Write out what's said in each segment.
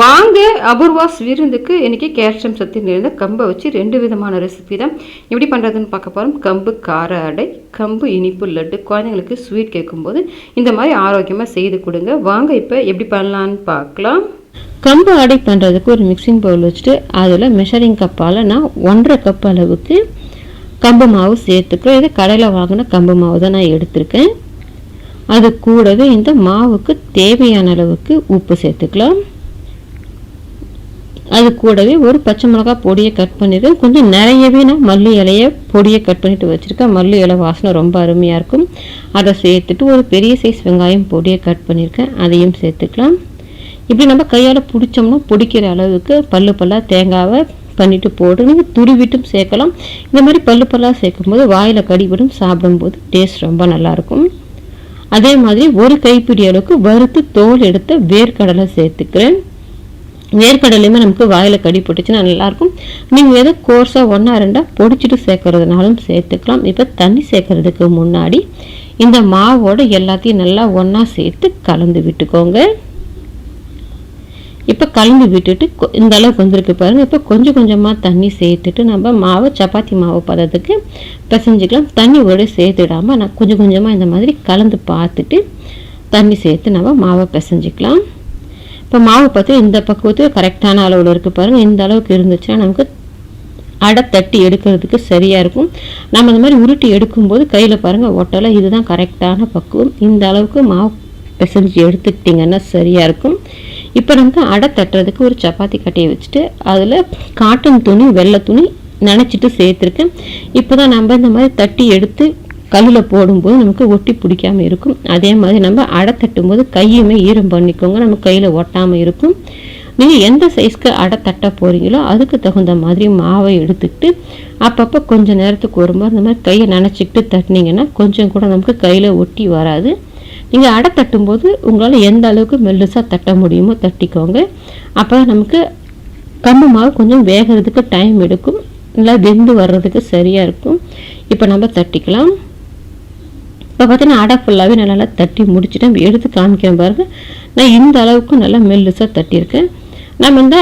வாங்க அபூர்வாஸ் விருந்துக்கு இன்றைக்கி கேல்சியம் சத்து நிறைந்த கம்பை வச்சு ரெண்டு விதமான ரெசிபி தான். எப்படி பண்ணுறதுன்னு பார்க்க போகிறோம் கம்பு கார அடை கம்பு இனிப்பு லட்டு. குழந்தைங்களுக்கு ஸ்வீட் கேட்கும்போது இந்த மாதிரி ஆரோக்கியமாக செய்து கொடுங்க. வாங்க இப்போ எப்படி பண்ணலான்னு பார்க்கலாம். கம்பு அடை பண்ணுறதுக்கு ஒரு மிக்சிங் பவுல் வச்சுட்டு அதில் மெஷரிங் கப்பால் நான் ஒன்றரை கப் அளவுக்கு கம்பு மாவு சேர்த்துக்கிறேன். இது கடையில் வாங்கின கம்பு மாவு தான் நான் எடுத்திருக்கேன். அது கூடவே இந்த மாவுக்கு தேவையான அளவுக்கு உப்பு சேர்த்துக்கலாம். அது கூடவே ஒரு பச்சை மிளகா பொடியை கட் பண்ணியிருக்கேன் கொஞ்சம் நிறையவே நான் மல்லி இலையை பொடியை கட் பண்ணிட்டு வச்சுருக்கேன். மல்லி இலை வாசனை ரொம்ப அருமையாக இருக்கும். அதை சேர்த்துட்டு ஒரு பெரிய சைஸ் வெங்காயம் பொடியை கட் பண்ணியிருக்கேன் அதையும் சேர்த்துக்கலாம். இப்படி நம்ம கையால் பிடிச்சோம்னா பிடிக்கிற அளவுக்கு பல்லு பல்லாக தேங்காவை பண்ணிட்டு போட்டு நீங்கள் துருவிட்டும் சேர்க்கலாம். இந்த மாதிரி பல்லு பல்லாக சேர்க்கும்போது வாயில் கடிபடும் சாப்பிடும்போது டேஸ்ட் ரொம்ப நல்லாயிருக்கும் அதே மாதிரி ஒரு கைப்பிடி அளவுக்கு வறுத்து தோல் எடுத்த வேர்க்கடலை சேர்த்துக்கிறேன். வேர்க்கடலையுமே நமக்கு வாயில் கடி போட்டுச்சுன்னா நல்லாயிருக்கும். நீங்கள் எதை கோர்ஸாக ஒன்றா ரெண்டாக பொடிச்சிட்டு சேர்க்கறதுனாலும் சேர்த்துக்கலாம். இப்போ தண்ணி சேர்க்கறதுக்கு முன்னாடி இந்த மாவோட எல்லாத்தையும் நல்லா ஒன்றா சேர்த்து கலந்து விட்டுக்கோங்க. இப்போ கலந்து விட்டுட்டு இந்த அளவுக்கு வந்திருக்கு பாருங்கள் இப்போ கொஞ்சம் கொஞ்சமாக தண்ணி சேர்த்துட்டு நம்ம மாவை சப்பாத்தி மாவு பதத்துக்கு பிசைஞ்சிக்கலாம். தண்ணி ஒரு சேர்த்துடாமல் நான் கொஞ்சம் கொஞ்சமாக இந்த மாதிரி கலந்து பார்த்துட்டு தண்ணி சேர்த்து நம்ம மாவை பிசைஞ்சிக்கலாம். இப்போ மாவு பார்த்து இந்த பக்குவத்துக்கு கரெக்டான அளவில் இருக்குது பாருங்கள் இந்த அளவுக்கு இருந்துச்சுன்னா நமக்கு அடை தட்டி எடுக்கிறதுக்கு சரியாக இருக்கும். நம்ம இந்த மாதிரி உருட்டி எடுக்கும்போது கையில் பாருங்கள் ஒட்டலை. இதுதான் கரெக்டான பக்குவம். இந்த அளவுக்கு மாவு பிசைஞ்சு எடுத்துக்கிட்டிங்கன்னா சரியாக இருக்கும். இப்போ நமக்கு அடை தட்டுறதுக்கு ஒரு சப்பாத்தி கட்டையை வச்சுட்டு அதில் காட்டன் துணி வெள்ளை துணி நினச்சிட்டு சேர்த்துருக்கேன். இப்போ தான் நம்ம இந்த மாதிரி தட்டி எடுத்து கல்லில் போடும்போது நமக்கு ஒட்டி பிடிக்காம இருக்கும். அதே மாதிரி நம்ம அடை தட்டும்போது கையுமே ஈரம் பண்ணிக்கோங்க. நம்ம கையில் ஒட்டாமல் இருக்கும். நீங்கள் எந்த சைஸ்க்கு அடை தட்ட போகிறீங்களோ அதுக்கு தகுந்த மாதிரி மாவை எடுத்துக்கிட்டு அப்பப்போ கொஞ்சம் நேரத்துக்கு ஒரு மாதிரி இந்த மாதிரி கையை நினச்சிக்கிட்டு தட்டினீங்கன்னா கொஞ்சம் கூட நமக்கு கையில் ஒட்டி வராது. நீங்கள் அடை தட்டும்போது உங்களால் எந்த அளவுக்கு மெல்லுசாக தட்ட முடியுமோ தட்டிக்கோங்க. அப்போ நமக்கு கம்பு மாவு கொஞ்சம் வேகிறதுக்கு டைம் எடுக்கும். நல்லா வெந்து வர்றதுக்கு சரியாக இருக்கும். இப்போ நம்ம தட்டிக்கலாம். இப்போ பார்த்தீங்கன்னா அடை ஃபுல்லாகவே நல்லா நல்லா தட்டி முடிச்சுட்டேன் நம்ம எடுத்து காமிக்கிறேன் பாருங்க. நான் இந்த அளவுக்கு நல்லா மெல்லுசாக தட்டியிருக்கேன். நம்ம இந்த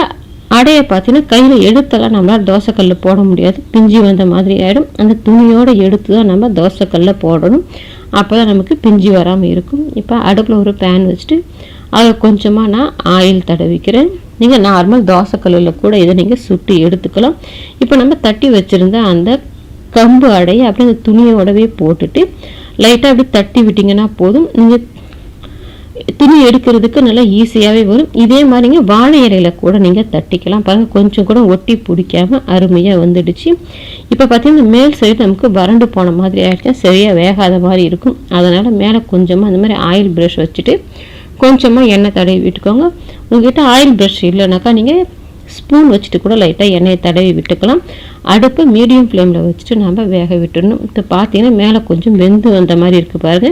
அடையை பார்த்தீங்கன்னா கையில் எடுத்தெல்லாம் நம்மளால் தோசைக்கல்ல போட முடியாது. பிஞ்சு வந்த மாதிரி ஆகிடும் அந்த துணியோடு எடுத்து தான் நம்ம தோசைக்கல்ல போடணும். அப்போ தான் நமக்கு பிஞ்சு வராமல் இருக்கும். இப்போ அடுப்பில் ஒரு பேன் வச்சுட்டு அதில் கொஞ்சமாக நான் ஆயில் தடவிக்கிறேன். நீங்கள் நார்மல் தோசைக்கல்லில் கூட இதை நீங்கள் சுட்டு எடுத்துக்கலாம். இப்போ நம்ம தட்டி வச்சுருந்த அந்த கம்பு அடையை அப்படியே அந்த துணியோடவே போட்டுட்டு லைட்டாக அப்படி தட்டி விட்டிங்கன்னா போதும். நீங்கள் துணி எடுக்கிறதுக்கு நல்லா ஈஸியாகவே வரும். இதே மாதிரிங்க வாழை இலையில கூட நீங்கள் தட்டிக்கலாம். பாருங்கள் கொஞ்சம் கூட ஒட்டி பிடிக்காம அருமையாக வந்துடுச்சு. இப்போ பார்த்தீங்கன்னா மேல் சைடு நமக்கு வறண்டு போன மாதிரி ஆகிடுச்சு சரியாக வேகாத மாதிரி இருக்கும். அதனால் மேலே கொஞ்சமாக அந்த மாதிரி ஆயில் ப்ரஷ் வச்சுட்டு கொஞ்சமாக எண்ணெய் தடவி விட்டுக்கோங்க. உங்ககிட்ட ஆயில் ப்ரஷ் இல்லைனாக்கா நீங்கள் ஸ்பூன் வச்சுட்டு கூட லைட்டாக எண்ணெயை தடவி விட்டுக்கலாம். அடுப்பு மீடியம் ஃப்ளேமில் வச்சுட்டு நம்ம வேக விட்டுடணும். இப்போ பார்த்தீங்கன்னா மேலே கொஞ்சம் வெந்து வந்த மாதிரி இருக்குது பாருங்க.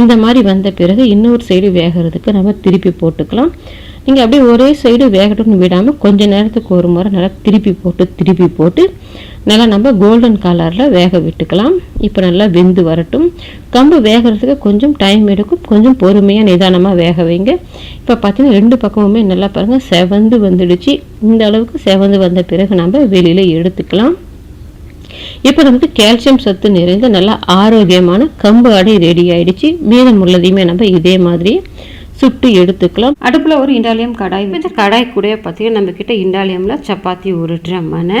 இந்த மாதிரி வந்த பிறகு இன்னொரு சைடு வேகிறதுக்கு நம்ம திருப்பி போட்டுக்கலாம். நீங்கள் அப்படியே ஒரே சைடு வேகட்டும்னு விடாமல் கொஞ்ச நேரத்துக்கு ஒரு முறை நல்லா திருப்பி போட்டு திருப்பி போட்டு நல்லா நம்ம கோல்டன் கலரில் வேக விட்டுக்கலாம். இப்போ நல்லா வெந்து வரட்டும். கம்பு வேகிறதுக்கு கொஞ்சம் டைம் எடுக்கும். கொஞ்சம் பொறுமையாக நிதானமாக வேக வைங்க. இப்போ பார்த்தீங்கன்னா ரெண்டு பக்கமுமே நல்லா பாருங்கள் செவந்து வந்துடுச்சு. இந்த அளவுக்கு செவந்து வந்த பிறகு நம்ம வெளியில் எடுத்துக்கலாம். இப்போ நமக்கு கால்சியம் சத்து நிறைந்த நல்ல ஆரோக்கியமான கம்பு அடை ரெடி ஆயிடுச்சு. மீதம் உள்ளதையுமே நம்ம இதே மாதிரி சுட்டு எடுத்துக்கலாம். அடுப்பில் ஒரு இண்டாலியம் கடாய் இந்த கடாய் கூட பார்த்தீங்கன்னா நம்ம கிட்ட இண்டாலியமில் சப்பாத்தி உருட்டுற மனை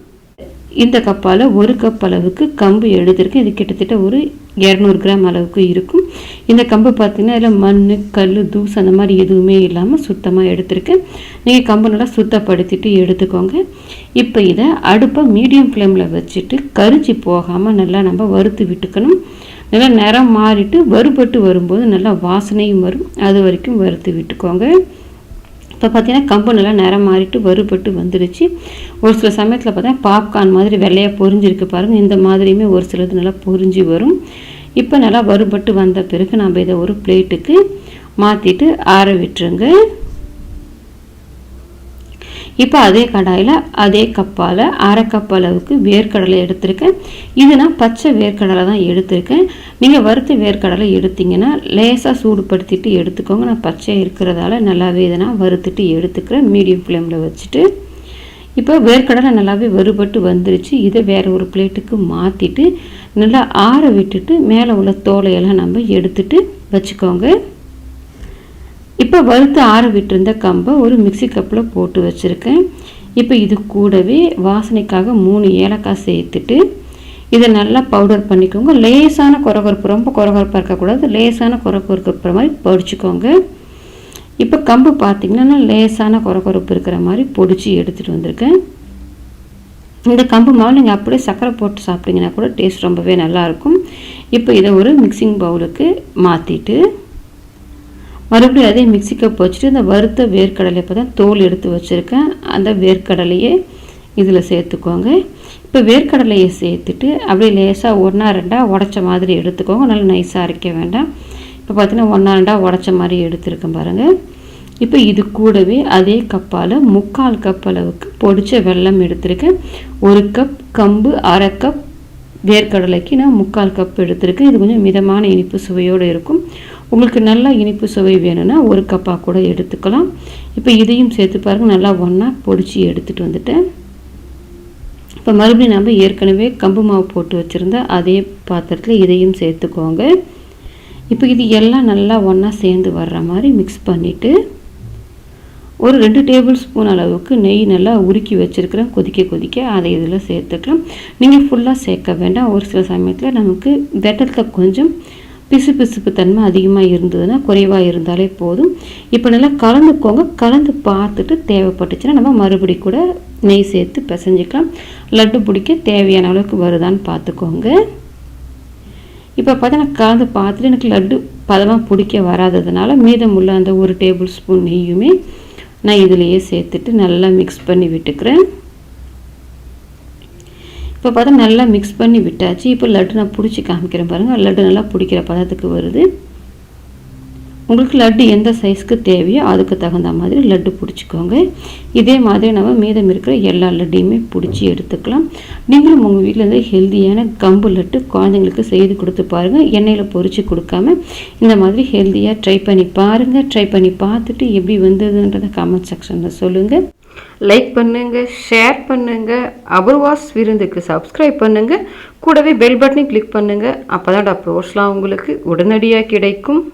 இந்த கப்பால் ஒரு கப் அளவுக்கு கம்பு எடுத்திருக்கேன் இது கிட்டத்தட்ட ஒரு இரநூறு கிராம் அளவுக்கு இருக்கும். இந்த கம்பு பார்த்தீங்கன்னா இதில் மண் கல் தூசு அந்த மாதிரி எதுவுமே இல்லாமல் சுத்தமாக எடுத்திருக்கேன் நீங்கள் கம்பு நல்லா சுத்தப்படுத்திட்டு எடுத்துக்கோங்க. இப்போ இதை அடுப்பை மீடியம் ஃப்ளேமில் வச்சுட்டு கரிச்சி போகாமல் நல்லா நம்ம வறுத்து விட்டுக்கணும். நல்லா நிறம் மாறிட்டு வறுபட்டு வரும்போது நல்லா வாசனையும் வரும். அது வரைக்கும் வறுத்து விட்டுக்கோங்க. இப்போ பார்த்தீங்கன்னா கம்பு நல்லா நிறம் மாறிட்டு வறுபட்டு வந்துடுச்சு ஒரு சில சமயத்தில் பார்த்தா பாப்கார்ன் மாதிரி வெள்ளையாக பொரிஞ்சிருக்கு பாருங்கள் இந்த மாதிரியுமே ஒரு சிலது நல்லா பொரிஞ்சு வரும். இப்போ நல்லா வறுபட்டு வந்த பிறகு நம்ம இதை ஒரு பிளேட்டுக்கு மாற்றிட்டு ஆற விட்டுருங்க. இப்போ அதே கடாயில் அதே கப்பால் அரை கப் அளவுக்கு வேர்க்கடலை எடுத்திருக்கேன். இது நான் பச்சை வேர்க்கடலை தான் எடுத்திருக்கேன். நீங்கள் வறுத்த வேர்க்கடலை எடுத்தீங்கன்னா லேசாக சூடுபடுத்திட்டு எடுத்துக்கோங்க. நான் பச்சை இருக்கிறதால நல்லாவே இதை நான் வறுத்துட்டு எடுத்துக்கிறேன். மீடியம் ஃப்ளேமில் வச்சுட்டு. இப்போ வேர்க்கடலை நல்லாவே வறுபட்டு வந்துருச்சு. இதை வேறு ஒரு பிளேட்டுக்கு மாற்றிட்டு நல்லா ஆற விட்டுட்டு மேலே உள்ள தோலையெல்லாம் நம்ம எடுத்துட்டு வச்சுக்கோங்க. இப்போ வறுத்து ஆற விட்டுருந்த கம்பை ஒரு மிக்சி கப்பில் போட்டு வச்சுருக்கேன். இப்போ இது கூடவே வாசனைக்காக மூணு ஏலக்காய் சேர்த்துட்டு இதை நல்லா பவுடர் பண்ணிக்கோங்க. லேசான குறகுறப்பு ரொம்ப குறகுறப்பாக இருக்கக்கூடாது. லேசான குறகுறப்புற மாதிரி பொடிச்சிக்கோங்க. இப்போ கம்பு பார்த்திங்கன்னா லேசான குறகுறப்பு இருக்கிற மாதிரி பொடிச்சு எடுத்துகிட்டு வந்திருக்கேன். இந்த கம்பு மாவு நீங்கள் அப்படியே சர்க்கரை போட்டு சாப்பிட்டீங்கன்னா கூட டேஸ்ட் ரொம்பவே நல்லாயிருக்கும் இப்போ இதை ஒரு மிக்சிங் பவுலுக்கு மாற்றிட்டு மறுபடியும் அதே மிக்சி கப் வச்சுட்டு இந்த வறுத்த வேர்க்கடலை இப்போ தான் தோல் எடுத்து வச்சுருக்கேன். அந்த வேர்க்கடலையே இதில் சேர்த்துக்கோங்க. இப்போ வேர்க்கடலையை சேர்த்துட்டு அப்படியே லேசாக ஒன்றா ரெண்டாக உடச்ச மாதிரி எடுத்துக்கோங்க. நல்லா நைஸாக அரைக்க வேண்டாம். இப்போ பார்த்தீங்கன்னா ஒன்றா ரெண்டாக உடச்ச மாதிரி எடுத்துருக்கேன் பாருங்கள் இப்போ இது கூடவே அதே கப்பால் முக்கால் கப் அளவுக்கு பொடிச்ச வெல்லம் எடுத்திருக்கேன். ஒரு கப் கம்பு அரை கப் வேர்க்கடலைக்கு நான் முக்கால் கப் எடுத்திருக்கேன். இது கொஞ்சம் மிதமான இனிப்பு சுவையோடு இருக்கும். உங்களுக்கு நல்லா இனிப்பு சுவை வேணும்னா ஒரு கப்பாக கூட எடுத்துக்கலாம். இப்போ இதையும் சேர்த்து பாருங்கள் நல்லா ஒன்றா பொடிச்சு எடுத்துகிட்டு வந்துட்டேன். இப்போ மறுபடியும் நம்ம ஏற்கனவே கம்பு மாவு போட்டு வச்சுருந்தா அதே பாத்திரத்தில் இதையும் சேர்த்துக்கோங்க. இப்போ இது எல்லாம் நல்லா ஒன்றா சேர்ந்து வர்ற மாதிரி மிக்ஸ் பண்ணிவிட்டு ஒரு ரெண்டு டேபிள் ஸ்பூன் அளவுக்கு நெய் நல்லா உருக்கி வச்சுருக்கிறேன். கொதிக்க கொதிக்க அதை இதில் சேர்த்துக்கலாம். நீங்கள் ஃபுல்லாக சேர்க்க வேண்டாம். ஒரு சில சமயத்தில் நமக்கு வெட்டத்தில் கொஞ்சம் பிசு பிசுப்பு தன்மை அதிகமாக இருந்ததுன்னா குறைவாக இருந்தாலே போதும். இப்போ நல்லா கலந்துக்கோங்க. கலந்து பார்த்துட்டு தேவைப்பட்டுச்சுன்னா நம்ம மறுபடி கூட நெய் சேர்த்து பிசைஞ்சிக்கலாம். லட்டு பிடிக்க தேவையான அளவுக்கு வருதான்னு பார்த்துக்கோங்க. இப்போ பார்த்தா நான் கலந்து பார்த்துட்டு எனக்கு லட்டு பதமாக பிடிக்க வராததுனால மீதமுள்ள அந்த ஒரு டேபிள் ஸ்பூன் நெய்யுமே நான் இதுலேயே சேர்த்துட்டு நல்லா மிக்ஸ் பண்ணி விட்டுக்கிறேன். இப்போ பார்த்தா நல்லா மிக்ஸ் பண்ணி விட்டாச்சு. இப்போ லட்டு நான் பிடிச்சி காமிக்கிறேன் பாருங்கள் லட்டு நல்லா பிடிக்கிற பதத்துக்கு வருது. உங்களுக்கு லட்டு எந்த சைஸ்க்கு தேவையோ அதுக்கு தகுந்த மாதிரி லட்டு பிடிச்சிக்கோங்க. இதே மாதிரி நம்ம மீதம் இருக்கிற எல்லா லட்டையுமே பிடிச்சி எடுத்துக்கலாம். நீங்களும் உங்கள் வீட்டில் இருந்து ஹெல்த்தியான கம்பு லட்டு குழந்தைங்களுக்கு செய்து கொடுத்து பாருங்கள் எண்ணெயில் பொறிச்சு கொடுக்காம இந்த மாதிரி ஹெல்த்தியாக ட்ரை பண்ணி பாருங்கள் ட்ரை பண்ணி பார்த்துட்டு எப்படி வந்ததுன்றதை கமெண்ட் செக்ஷனில் சொல்லுங்கள் லைக் பண்ணுங்க ஷேர் பண்ணுங்க அபர்வாஸ் விருந்துக்கு சப்ஸ்கிரைப் பண்ணுங்க. கூடவே பெல் பட்டனை கிளிக் பண்ணுங்க. அப்பதான் அப்ரோஸ்லாம் உங்களுக்கு உடனடியாக கிடைக்கும்.